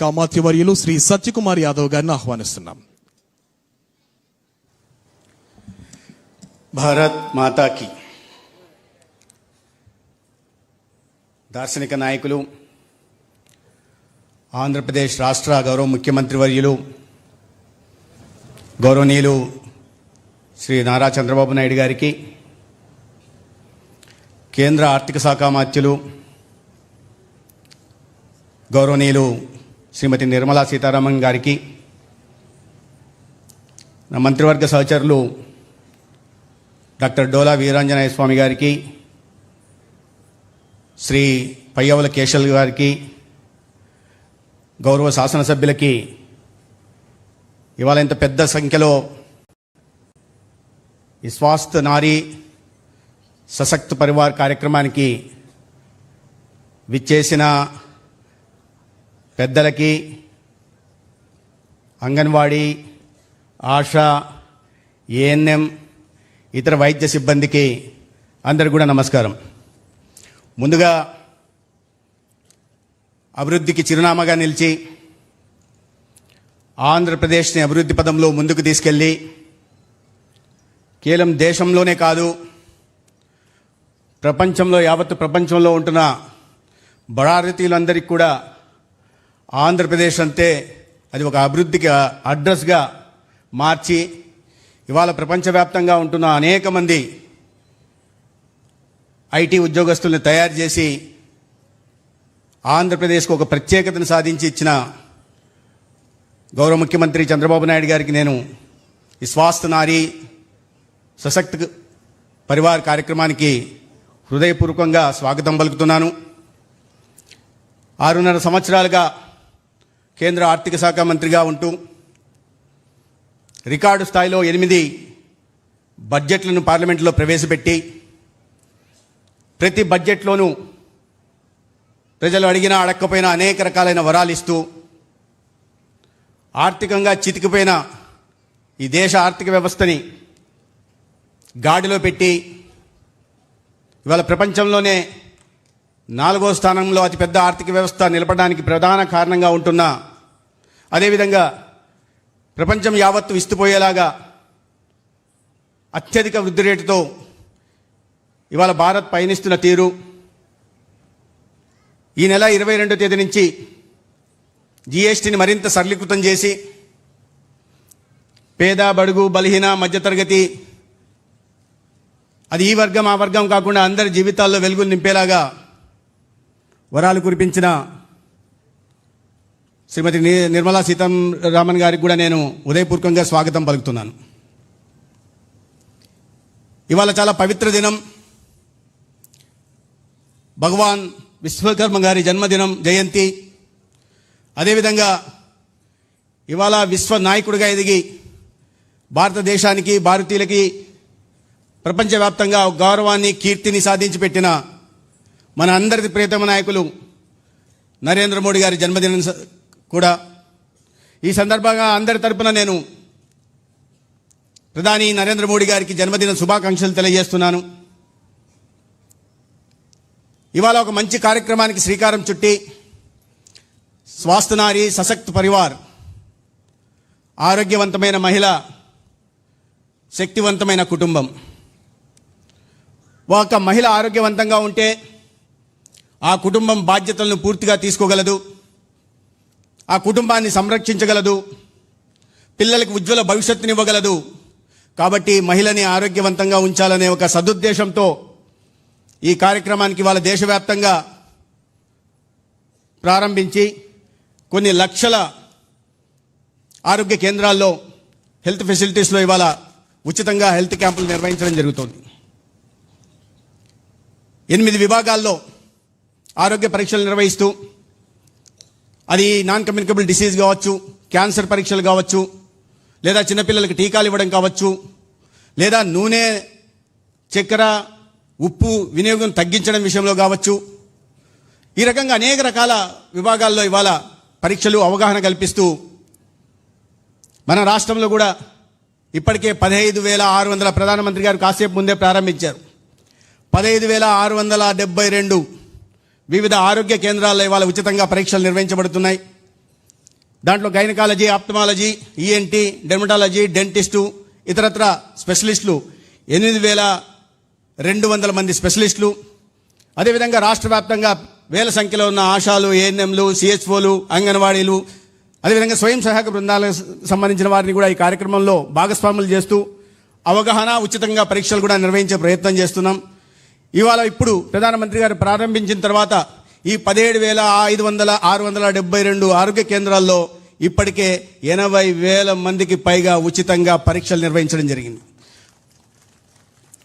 కామాత్యవర్యులు శ్రీ సత్యకుమార్ యాదవ్ గారిని ఆహ్వానిస్తున్నాం. భారత్ మాతాకి. దార్శనిక నాయకులు ఆంధ్రప్రదేశ్ రాష్ట్ర గౌరవ ముఖ్యమంత్రి వర్యులు గౌరవనీయులు శ్రీ నారా చంద్రబాబు నాయుడు గారికి కేంద్ర ఆర్థిక శాఖ మాత్యులు గౌరవనీయులు శ్రీమతి నిర్మలా సీతారామన్ గారికి నా మంత్రివర్గ సహచరులు డాక్టర్ డోలా వీరాంజనేయ స్వామి గారికి శ్రీ పయ్యవుల కేశల్ గారికి గౌరవ శాసనసభ్యులకి ఇవాళ ఇంత పెద్ద సంఖ్యలో ఈ స్వాస్థ నారీ సశక్త పరివార్ కార్యక్రమానికి విచ్చేసిన పెద్దలకి అంగన్వాడీ ఆశా ఏఎన్ఎం ఇతర వైద్య సిబ్బందికి అందరికి కూడా నమస్కారం. ముందుగా అభివృద్ధికి చిరునామాగా నిలిచి ఆంధ్రప్రదేశ్ని అభివృద్ధి పదంలో ముందుకు తీసుకెళ్ళి కేవలం దేశంలోనే కాదు ప్రపంచంలో యావత్తు ప్రపంచంలో ఉంటున్న భారతీయులందరికీ కూడా ఆంధ్రప్రదేశ్ అంతే. అది ఒక అభివృద్ధికి అడ్రస్గా మార్చి ఇవాళ ప్రపంచవ్యాప్తంగా ఉంటున్న అనేక మంది ఐటీ ఉద్యోగస్తుల్ని తయారు చేసి ఆంధ్రప్రదేశ్కు ఒక ప్రత్యేకతను సాధించి ఇచ్చిన గౌరవ ముఖ్యమంత్రి చంద్రబాబు నాయుడు గారికి నేను ఈ స్వాస్థ నారీ సశక్త పరివార్ కార్యక్రమానికి హృదయపూర్వకంగా స్వాగతం పలుకుతున్నాను. ఆరున్నర సంవత్సరాలుగా కేంద్ర ఆర్థిక శాఖ మంత్రిగా ఉంటూ రికార్డు స్థాయిలో ఎనిమిది బడ్జెట్లను పార్లమెంట్లో ప్రవేశపెట్టి ప్రతి బడ్జెట్లోనూ ప్రజలు అడిగినా అడక్కపోయినా అనేక రకాలైన వరాలు ఇస్తూ ఆర్థికంగా చితికిపోయిన ఈ దేశ ఆర్థిక వ్యవస్థని గాడిలో పెట్టి ఇవాళ ప్రపంచంలోనే నాలుగో స్థానంలో అతిపెద్ద ఆర్థిక వ్యవస్థ నిలపడానికి ప్రధాన కారణంగా ఉంటున్న అదేవిధంగా ప్రపంచం యావత్తు విస్తుపోయేలాగా అత్యధిక వృద్ధి రేటుతో ఇవాళ భారత్ పయనిస్తున్న తీరు. ఈ నెల ఇరవై రెండో తేదీ నుంచి జీఎస్టీని మరింత సరళీకృతం చేసి పేద బడుగు బలహీన మధ్యతరగతి అది ఈ వర్గం ఆ వర్గం కాకుండా అందరి జీవితాల్లో వెలుగులు నింపేలాగా వరాలు కురిపించిన శ్రీమతి ని- నిర్మలా సీతారామన్ గారికి కూడా నేను ఉదయపూర్వకంగా స్వాగతం పలుకుతున్నాను. ఇవాళ చాలా పవిత్ర దినం. భగవాన్ విశ్వకర్మ గారి జన్మదినం జయంతి. అదేవిధంగా ఇవాళ విశ్వ నాయకుడిగా ఎదిగి భారతదేశానికి భారతీయులకి ప్రపంచవ్యాప్తంగా గౌరవాన్ని కీర్తిని సాధించి పెట్టిన మన అందరి ప్రియతమ నాయకులు నరేంద్ర మోడీ గారి జన్మదినం కూడా. ఈ సందర్భంగా అందరి తరపున నేను ప్రధాని నరేంద్ర మోడీ గారికి జన్మదిన శుభాకాంక్షలు తెలియజేస్తున్నాను. ఇవాళ ఒక మంచి కార్యక్రమానికి శ్రీకారం చుట్టి స్వాస్థనారి సశక్త్ పరివార్ ఆరోగ్యవంతమైన మహిళ శక్తివంతమైన కుటుంబం. ఒక మహిళ ఆరోగ్యవంతంగా ఉంటే ఆ కుటుంబం బాధ్యతలను పూర్తిగా తీసుకోగలదు. ఆ కుటుంబాన్ని సంరక్షించగలదు. పిల్లలకు ఉజ్వల భవిష్యత్తునివ్వగలదు. కాబట్టి మహిళని ఆరోగ్యవంతంగా ఉంచాలనే ఒక సదుద్దేశంతో ఈ కార్యక్రమానికి వాళ్ళ దేశవ్యాప్తంగా ప్రారంభించి కొన్ని లక్షల ఆరోగ్య కేంద్రాల్లో హెల్త్ ఫెసిలిటీస్లో ఇవాళ ఉచితంగా హెల్త్ క్యాంపులు నిర్వహించడం జరుగుతోంది. ఎనిమిది విభాగాల్లో ఆరోగ్య పరీక్షలు నిర్వహిస్తూ అది నాన్ కమ్యూనికబుల్ డిసీజ్ కావచ్చు క్యాన్సర్ పరీక్షలు కావచ్చు లేదా చిన్నపిల్లలకి టీకాలు ఇవ్వడం కావచ్చు లేదా నూనె చక్కెర ఉప్పు వినియోగం తగ్గించడం విషయంలో కావచ్చు. ఈ రకంగా అనేక రకాల విభాగాల్లో ఇవాళ పరీక్షలు అవగాహన కల్పిస్తూ మన రాష్ట్రంలో కూడా ఇప్పటికే పదహైదు వేల ఆరు వందల ప్రధానమంత్రి గారు కాసేపు ముందే ప్రారంభించారు. పదహైదు వేల ఆరు వందల డెబ్బై రెండు వివిధ ఆరోగ్య కేంద్రాల్లో ఇవాళ ఉచితంగా పరీక్షలు నిర్వహించబడుతున్నాయి. దాంట్లో gynaecology ophthalmology ENT dermatology dentist ఇతరత్ర స్పెషలిస్టులు ఎనిమిది వేల రెండు వందల మంది స్పెషలిస్టులు. అదేవిధంగా రాష్ట్ర వ్యాప్తంగా వేల సంఖ్యలో ఉన్న ఆశాలు ఏఎన్ఎంలు సిహెచ్ఓలు అంగన్వాడీలు అదేవిధంగా స్వయం సహాయక బృందాలకు సంబంధించిన వారిని కూడా ఈ కార్యక్రమంలో భాగస్వాములు చేస్తూ అవగాహన ఉచితంగా పరీక్షలు కూడా నిర్వహించే ప్రయత్నం చేస్తున్నాం. ఇవాళ ఇప్పుడు ప్రధానమంత్రి గారు ప్రారంభించిన తర్వాత ఈ పదిహేడు వేల ఐదు వందల ఆరు వందల డెబ్బై రెండు ఆరోగ్య కేంద్రాల్లో ఇప్పటికే ఎనభై వేల మందికి పైగా ఉచితంగా పరీక్షలు నిర్వహించడం జరిగింది.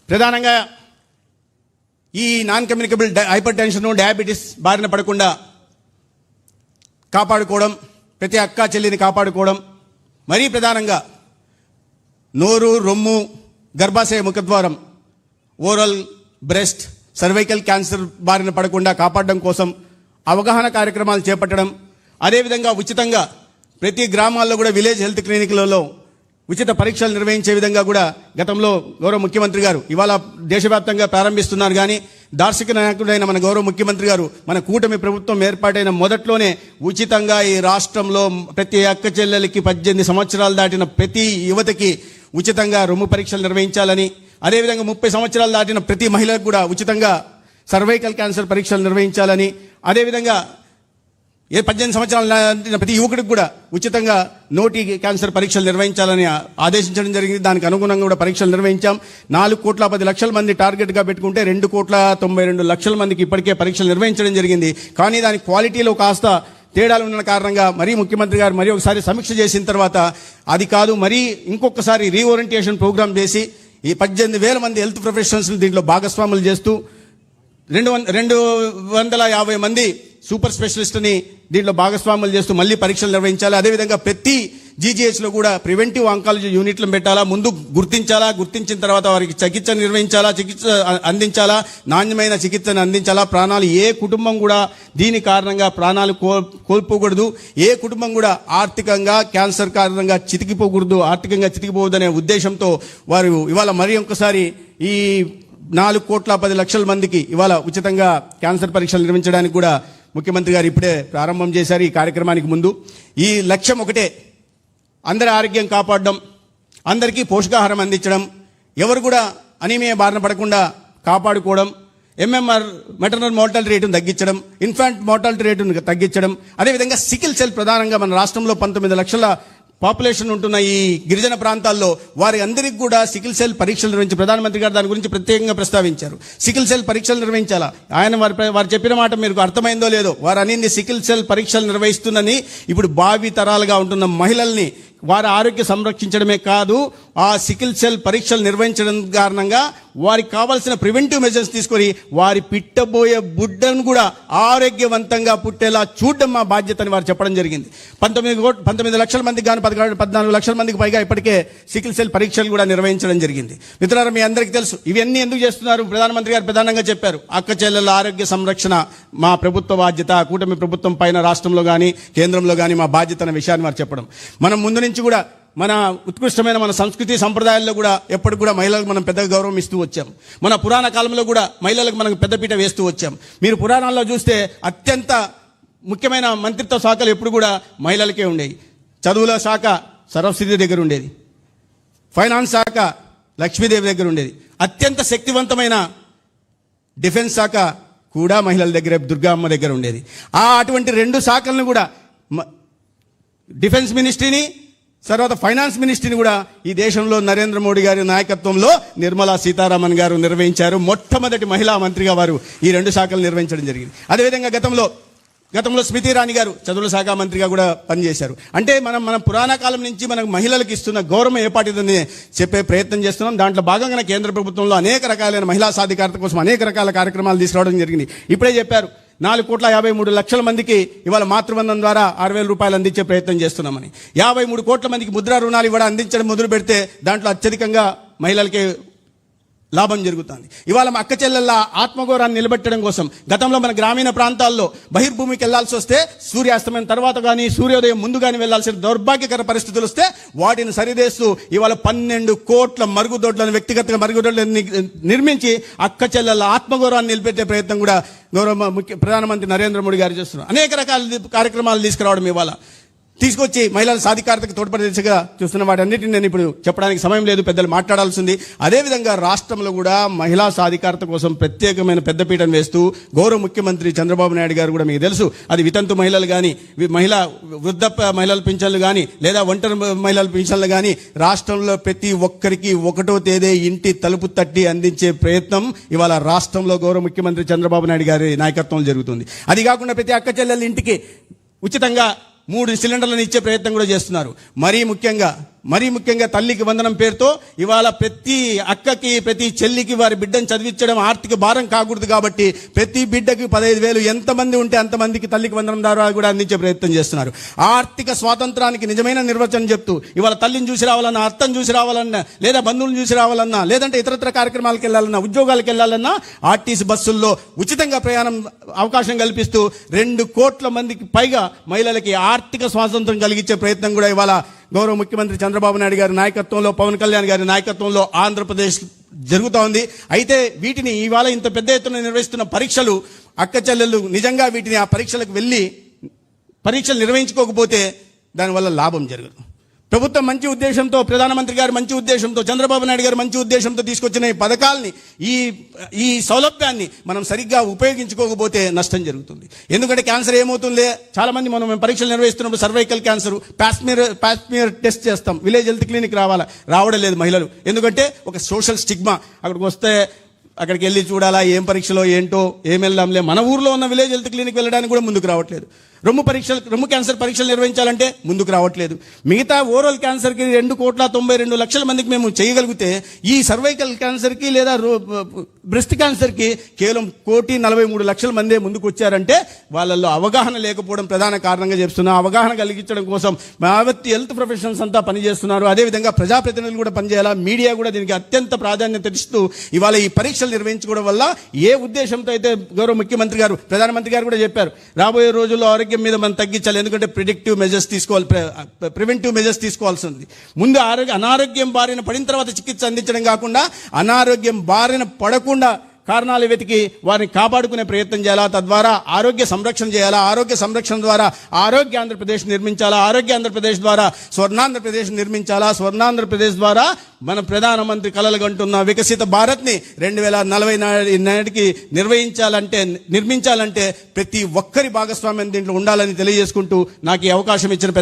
ప్రధానంగా ఈ non communicable hypertension diabetes బారిన పడకుండా కాపాడుకోవడం ప్రతి అక్క చెల్లిని కాపాడుకోవడం మరీ ప్రధానంగా నోరు రొమ్ము గర్భాశయ ముఖద్వారం ఓరల్ బ్రెస్ట్ సర్వైకల్ క్యాన్సర్ బారిన పడకుండా కాపాడడం కోసం అవగాహన కార్యక్రమాలు చేపట్టడం అదేవిధంగా ఉచితంగా ప్రతి గ్రామాల్లో కూడా విలేజ్ హెల్త్ క్లినిక్లలో ఉచిత పరీక్షలు నిర్వహించే విధంగా కూడా గతంలో గౌరవ ముఖ్యమంత్రి గారు ఇవాళ దేశవ్యాప్తంగా ప్రారంభిస్తున్నారు కానీ దార్శిక నాయకుడైన మన గౌరవ ముఖ్యమంత్రి గారు మన కూటమి ప్రభుత్వం ఏర్పాటైన మొదట్లోనే ఉచితంగా ఈ రాష్ట్రంలో ప్రతి అక్క చెల్లెలకి పద్దెనిమిది సంవత్సరాలు దాటిన ప్రతి యువతకి ఉచితంగా రొమ్ము పరీక్షలు నిర్వహించాలని అదేవిధంగా ముప్పై సంవత్సరాలు దాటిన ప్రతి మహిళకు కూడా ఉచితంగా సర్వైకల్ క్యాన్సర్ పరీక్షలు నిర్వహించాలని అదేవిధంగా ఏ పద్దెనిమిది సంవత్సరాలు దాటిన ప్రతి యువకుడికి కూడా ఉచితంగా నోటి క్యాన్సర్ పరీక్షలు నిర్వహించాలని ఆదేశించడం జరిగింది. దానికి అనుగుణంగా కూడా పరీక్షలు నిర్వహించాం. నాలుగు కోట్ల పది లక్షల మంది టార్గెట్గా పెట్టుకుంటే రెండు కోట్ల తొంభై రెండు లక్షల మందికి ఇప్పటికే పరీక్షలు నిర్వహించడం జరిగింది. కానీ దాని క్వాలిటీలో కాస్త తేడాలు ఉన్న కారణంగా మరీ ముఖ్యమంత్రి గారు మరీ ఒకసారి సమీక్ష చేసిన తర్వాత అది కాదు. మరీ ఇంకొకసారి రీఓరియంటేషన్ ప్రోగ్రామ్ చేసి ఈ పద్దెనిమిది వేల మంది హెల్త్ ప్రొఫెషనల్స్ని దీంట్లో భాగస్వాములు చేస్తూ రెండు వంద రెండు వందల యాభై మంది సూపర్ స్పెషలిస్ట్ని దీంట్లో భాగస్వాములు చేస్తూ మళ్ళీ పరీక్షలు నిర్వహించాలి. అదేవిధంగా ప్రతి జీజీహెచ్లో కూడా ప్రివెంటివ్ ఆంకాలజీ యూనిట్లు పెట్టాలా ముందు గుర్తించాలా గుర్తించిన తర్వాత వారికి చికిత్స నిర్వహించాలా చికిత్స అందించాలా నాణ్యమైన చికిత్సను అందించాలా ప్రాణాలు ఏ కుటుంబం కూడా దీని కారణంగా ప్రాణాలు కోల్పోకూడదు ఏ కుటుంబం కూడా ఆర్థికంగా క్యాన్సర్ కారణంగా చితికిపోకూడదు ఆర్థికంగా చితికిపోవద్దనే ఉద్దేశంతో వారు ఇవాళ మరి ఒక్కసారి ఈ నాలుగు కోట్ల పది లక్షల మందికి ఇవాళ ఉచితంగా క్యాన్సర్ పరీక్షలు నిర్వహించడానికి కూడా ముఖ్యమంత్రి గారు ఇప్పుడే ప్రారంభం చేశారు ఈ కార్యక్రమానికి ముందు. ఈ లక్ష్యం ఒకటే అందరి ఆరోగ్యం కాపాడడం అందరికీ పోషకాహారం అందించడం ఎవరు కూడా అనీమియా బారిన పడకుండా కాపాడుకోవడం ఎంఎంఆర్ మెటర్నల్ మోర్టాలిటీ రేటును తగ్గించడం ఇన్ఫాంట్ మోర్టాలిటీ రేటును తగ్గించడం అదేవిధంగా సికిల్ సెల్ ప్రధానంగా మన రాష్ట్రంలో పంతొమ్మిది లక్షల పాపులేషన్ ఉంటున్న ఈ గిరిజన ప్రాంతాల్లో వారి అందరికీ కూడా సికిల్ సెల్ పరీక్షలు నిర్వహించి ప్రధానమంత్రి గారు దాని గురించి ప్రత్యేకంగా ప్రస్తావించారు. సికిల్ సెల్ పరీక్షలు నిర్వహించాలా? ఆయన వారి వారు చెప్పిన మాట మీకు అర్థమైందో లేదో వారు అనింది సికిల్ సెల్ పరీక్షలు నిర్వహిస్తుందని ఇప్పుడు భావి తరాలుగా ఉంటున్న మహిళల్ని వారి ఆరోగ్య సంరక్షించడమే కాదు ఆ సికిల్ సెల్ పరీక్షలు నిర్వహించడం కారణంగా వారికి కావాల్సిన ప్రివెంటివ్ మెజర్స్ తీసుకొని వారి పిట్టబోయే బుడ్డను కూడా ఆరోగ్యవంతంగా పుట్టేలా చూడడం మా బాధ్యత అని వారు చెప్పడం జరిగింది. పంతొమ్మిది కోట్ పంతొమ్మిది లక్షల మందికి కానీ పదకొండు పద్నాలుగు లక్షల మందికి పైగా ఇప్పటికే సికిల్ సెల్ పరీక్షలు కూడా నిర్వహించడం జరిగింది. మిత్రులారా మీ అందరికీ తెలుసు ఇవన్నీ ఎందుకు చేస్తున్నారు? ప్రధానమంత్రి గారు ప్రధానంగా చెప్పారు. అక్క చెల్లెల ఆరోగ్య సంరక్షణ మా ప్రభుత్వ బాధ్యత కూటమి ప్రభుత్వం పైన రాష్ట్రంలో కానీ కేంద్రంలో కానీ మా బాధ్యత అనే విషయాన్ని వారు చెప్పడం. మనం ముందు నుంచి కూడా మన ఉత్కృష్టమైన మన సంస్కృతి సంప్రదాయాల్లో కూడా ఎప్పటికి కూడా మహిళలకు మనం పెద్ద గౌరవం ఇస్తూ వచ్చాం. మన పురాణ కాలంలో కూడా మహిళలకు మనం పెద్దపీట వేస్తూ వచ్చాం. మీరు పురాణాల్లో చూస్తే అత్యంత ముఖ్యమైన మంత్రిత్వ శాఖలు ఎప్పుడు కూడా మహిళలకే ఉండేవి. చదువుల శాఖ సరస్వతి దగ్గర ఉండేది. ఫైనాన్స్ శాఖ లక్ష్మీదేవి దగ్గర ఉండేది. అత్యంత శక్తివంతమైన డిఫెన్స్ శాఖ కూడా మహిళల దగ్గర దుర్గామ్మ దగ్గర ఉండేది. ఆ అటువంటి రెండు శాఖలను కూడా మ- డిఫెన్స్ మినిస్ట్రీని తర్వాత ఫైనాన్స్ మినిస్ట్రీని కూడా ఈ దేశంలో నరేంద్ర మోడీ గారి నాయకత్వంలో నిర్మలా సీతారామన్ గారు నిర్వహించారు. మొట్టమొదటి మహిళా మంత్రిగా వారు ఈ రెండు శాఖలు నిర్వహించడం జరిగింది. అదేవిధంగా గతంలో గతంలో స్మృతి ఇరానీ గారు చదువుల శాఖ మంత్రిగా కూడా పనిచేశారు. అంటే మనం మన పురాణ కాలం నుంచి మనకు మహిళలకు ఇస్తున్న గౌరవం ఏపాటిదని చెప్పే ప్రయత్నం చేస్తున్నాం. దాంట్లో భాగంగానే కేంద్ర ప్రభుత్వంలో అనేక రకాలైన మహిళా సాధికారత కోసం అనేక రకాల కార్యక్రమాలు తీసుకురావడం జరిగింది. ఇప్పుడే చెప్పారు నాలుగు కోట్ల యాభై మూడు లక్షల మందికి ఇవాళ మాతృబంధం ద్వారా ఆరు వేల రూపాయలు అందించే ప్రయత్నం చేస్తున్నామని. యాభై మూడు కోట్ల మందికి ముద్ర రుణాలు ఇవ్వడం అందించడం మొదలు పెడితే దాంట్లో అత్యధికంగా మహిళలకే లాభం జరుగుతుంది. ఇవాళ మా అక్క చెల్లెళ్ళ ఆత్మగౌరవాన్ని నిలబెట్టడం కోసం గతంలో మన గ్రామీణ ప్రాంతాల్లో బహిర్భూమికి వెళ్ళాల్సి వస్తే సూర్యాస్తమయం తర్వాత కానీ సూర్యోదయం ముందు కానీ వెళ్ళాల్సిన దౌర్భాగ్యకర పరిస్థితులు వస్తే వాటిని సరిదేస్తూ ఇవాళ పన్నెండు కోట్ల మరుగుదొడ్లను వ్యక్తిగత మరుగుదొడ్లను ని- నిర్మించి అక్క చెల్లెళ్ళ ఆత్మగౌరవాన్ని నిలబెట్టే ప్రయత్నం కూడా గౌరవ ముఖ్య ప్రధానమంత్రి నరేంద్ర మోడీ గారు చేస్తున్నారు. అనేక రకాల కార్యక్రమాలు తీసుకురావడం ఇవాళ. తీసుకొచ్చి మహిళల సాధికారతకు తోడ్పడే దిశగా చూస్తున్న వాటన్నిటిని నేను ఇప్పుడు చెప్పడానికి సమయం లేదు పెద్దలు మాట్లాడాల్సింది. అదేవిధంగా రాష్ట్రంలో కూడా మహిళా సాధికారత కోసం ప్రత్యేకమైన పెద్దపీటను వేస్తూ గౌరవ ముఖ్యమంత్రి చంద్రబాబు నాయుడు గారు కూడా మీకు తెలుసు అది వితంతు మహిళలు కానీ మహిళా వృద్ధ మహిళల పింఛన్లు కానీ లేదా ఒంటరి మహిళల పింఛన్లు కానీ రాష్ట్రంలో ప్రతి ఒక్కరికి ఒకటో తేదీ ఇంటి తలుపు తట్టి అందించే ప్రయత్నం ఇవాళ రాష్ట్రంలో గౌరవ ముఖ్యమంత్రి చంద్రబాబు నాయుడు గారి నాయకత్వంలో జరుగుతుంది. అది కాకుండా ప్రతి అక్క చెల్లెల ఇంటికి ఉచితంగా మూడు సిలిండర్లను ఇచ్చే ప్రయత్నం కూడా చేస్తున్నారు. మరీ ముఖ్యంగా మరీ ముఖ్యంగా తల్లికి వందనం పేరుతో ఇవాళ ప్రతి అక్కకి ప్రతి చెల్లికి వారి బిడ్డను చదివించడం ఆర్థిక భారం కాకూడదు కాబట్టి ప్రతి బిడ్డకి పదహైదు వేలు ఎంతమంది ఉంటే అంతమందికి తల్లికి వందనం ద్వారా కూడా అందించే ప్రయత్నం చేస్తున్నారు. ఆర్థిక స్వాతంత్రానికి నిజమైన నిర్వచనం చెప్తూ ఇవాళ తల్లిని చూసి రావాలన్నా అర్థం చూసి రావాలన్నా లేదా బంధువులను చూసి రావాలన్నా లేదంటే ఇతరత్ర కార్యక్రమాలకు వెళ్ళాలన్నా ఉద్యోగాలకు వెళ్ళాలన్నా ఆర్టీసీ బస్సుల్లో ఉచితంగా ప్రయాణం అవకాశం కల్పిస్తూ రెండు కోట్ల మందికి పైగా మహిళలకి ఆర్థిక స్వాతంత్రం కలిగించే ప్రయత్నం కూడా ఇవాళ గౌరవ ముఖ్యమంత్రి చంద్రబాబు నాయుడు గారి నాయకత్వంలో పవన్ కళ్యాణ్ గారి నాయకత్వంలో ఆంధ్రప్రదేశ్ జరుగుతూ ఉంది. అయితే వీటిని ఇవాళ ఇంత పెద్ద ఎత్తున నిర్వహిస్తున్న పరీక్షలు అక్క చెల్లెళ్ళు నిజంగా వీటిని ఆ పరీక్షలకు వెళ్ళి పరీక్షలు నిర్వహించుకోకపోతే దానివల్ల లాభం జరగదు. ప్రభుత్వం మంచి ఉద్దేశంతో ప్రధానమంత్రి గారు మంచి ఉద్దేశంతో చంద్రబాబు నాయుడు గారు మంచి ఉద్దేశంతో తీసుకొచ్చిన ఈ పథకాల్ని ఈ ఈ సౌలభ్యాన్ని మనం సరిగ్గా ఉపయోగించుకోకపోతే నష్టం జరుగుతుంది. ఎందుకంటే క్యాన్సర్ ఏమవుతుందే చాలామంది మనం పరీక్షలు నిర్వహిస్తున్నప్పుడు cervical cancer pap smear pap smear test చేస్తాం. విలేజ్ హెల్త్ క్లినిక్ రావాలా? రావడం లేదు మహిళలు. ఎందుకంటే ఒక సోషల్ స్టిగ్మా అక్కడికి వస్తే అక్కడికి వెళ్ళి చూడాలా ఏం పరీక్షలో ఏంటో ఏం వెళ్దాంలే. మన ఊర్లో ఉన్న విలేజ్ హెల్త్ క్లినిక్ వెళ్ళడానికి కూడా ముందుకు రావట్లేదు. రొమ్ము పరీక్షలు రొమ్ము క్యాన్సర్ పరీక్షలు నిర్వహించాలంటే ముందుకు రావట్లేదు. మిగతా ఓరల్ క్యాన్సర్కి రెండు కోట్ల తొంభై రెండు లక్షల మందికి మేము చేయగలిగితే ఈ సర్వైకల్ క్యాన్సర్కి లేదా బ్రెస్ట్ క్యాన్సర్కి కేవలం కోటి నలభై మూడు లక్షల మందే ముందుకు వచ్చారంటే వాళ్ళల్లో అవగాహన లేకపోవడం ప్రధాన కారణంగా చెప్తున్నా. అవగాహన కలిగించడం కోసం యావత్ హెల్త్ ప్రొఫెషనల్స్ అంతా పనిచేస్తున్నారు. అదేవిధంగా ప్రజాప్రతినిధులు కూడా పనిచేయాలా? మీడియా కూడా దీనికి అత్యంత ప్రాధాన్యత ఇస్తూ ఇవాళ ఈ పరీక్షలు నిర్వహించుకోవడం వల్ల ఏ ఉద్దేశంతో అయితే గౌరవ ముఖ్యమంత్రి గారు ప్రధానమంత్రి గారు కూడా చెప్పారు రాబోయే రోజుల్లో ఆరోగ్య ఆరోగ్యం మీద మనం తగ్గించాలి. ఎందుకంటే ప్రిడిక్టివ్ మెజర్స్ తీసుకోవాలి. ప్రివెంటివ్ మెజర్స్ తీసుకోవాల్సి ఉంది ముందు ఆరోగ్య అనారోగ్యం బారిన పడిన తర్వాత చికిత్స అందించడం కాకుండా అనారోగ్యం బారిన పడకుండా కారణాలు వెతికి వారిని కాపాడుకునే ప్రయత్నం చేయాలా? తద్వారా ఆరోగ్య సంరక్షణ చేయాలా? ఆరోగ్య సంరక్షణ ద్వారా ఆరోగ్య ఆంధ్రప్రదేశ్ నిర్మించాలా? ఆరోగ్య ఆంధ్రప్రదేశ్ ద్వారా స్వర్ణాంధ్రప్రదేశ్ నిర్మించాలా? స్వర్ణాంధ్రప్రదేశ్ ద్వారా మన ప్రధానమంత్రి కలలుగంటున్న వికసిత భారత్ని రెండు వేల నలభై నాటికి నిర్వహించాలంటే నిర్మించాలంటే ప్రతి ఒక్కరి భాగస్వామ్యం దీంట్లో ఉండాలని తెలియజేసుకుంటూ నాకు ఈ అవకాశం ఇచ్చిన పెద్ద